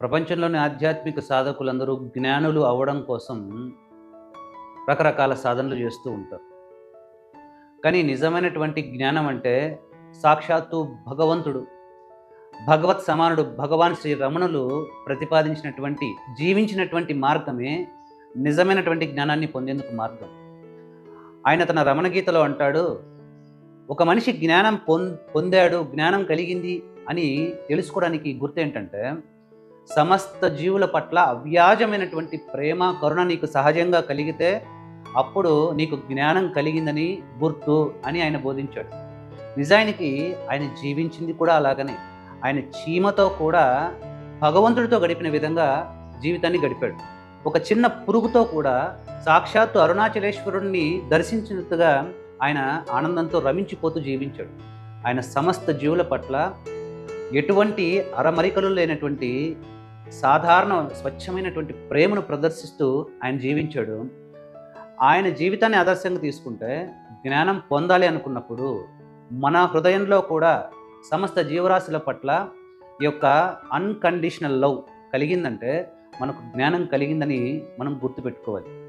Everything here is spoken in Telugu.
ప్రపంచంలోని ఆధ్యాత్మిక సాధకులందరూ జ్ఞానులు అవ్వడం కోసం రకరకాల సాధనలు చేస్తూ ఉంటారు. కానీ నిజమైనటువంటి జ్ఞానం అంటే సాక్షాత్తు భగవంతుడు భగవత్ సమానుడు భగవాన్ శ్రీ రమణులు ప్రతిపాదించినటువంటి జీవించినటువంటి మార్గమే నిజమైనటువంటి జ్ఞానాన్ని పొందేందుకు మార్గం. ఆయన తన రమణ గీతలో అంటాడు ఒక మనిషి జ్ఞానం పొం పొందాడు జ్ఞానం కలిగింది అని తెలుసుకోవడానికి గుర్తు ఏంటంటే సమస్త జీవుల పట్ల అవ్యాజమైనటువంటి ప్రేమ కరుణ నీకు సహజంగా కలిగితే అప్పుడు నీకు జ్ఞానం కలిగిందని గుర్తు అని ఆయన బోధించాడు. నిజానికి ఆయన జీవించింది కూడా అలాగనే. ఆయన చీమతో కూడా భగవంతుడితో గడిపిన విధంగా జీవితాన్ని గడిపాడు. ఒక చిన్న పురుగుతో కూడా సాక్షాత్తు అరుణాచలేశ్వరుణ్ణి దర్శించినట్టుగా ఆయన ఆనందంతో రమించిపోతూ జీవించాడు. ఆయన సమస్త జీవుల పట్ల ఎటువంటి అరమరికలు లేనటువంటి సాధారణ స్వచ్ఛమైనటువంటి ప్రేమను ప్రదర్శిస్తూ ఆయన జీవించాడు. ఆయన జీవితాన్ని ఆదర్శంగా తీసుకుంటే జ్ఞానం పొందాలి అనుకున్నప్పుడు మన హృదయంలో కూడా సమస్త జీవరాశుల పట్ల ఈ యొక్క అన్కండిషనల్ లవ్ కలిగిందంటే మనకు జ్ఞానం కలిగిందని మనం గుర్తుపెట్టుకోవాలి.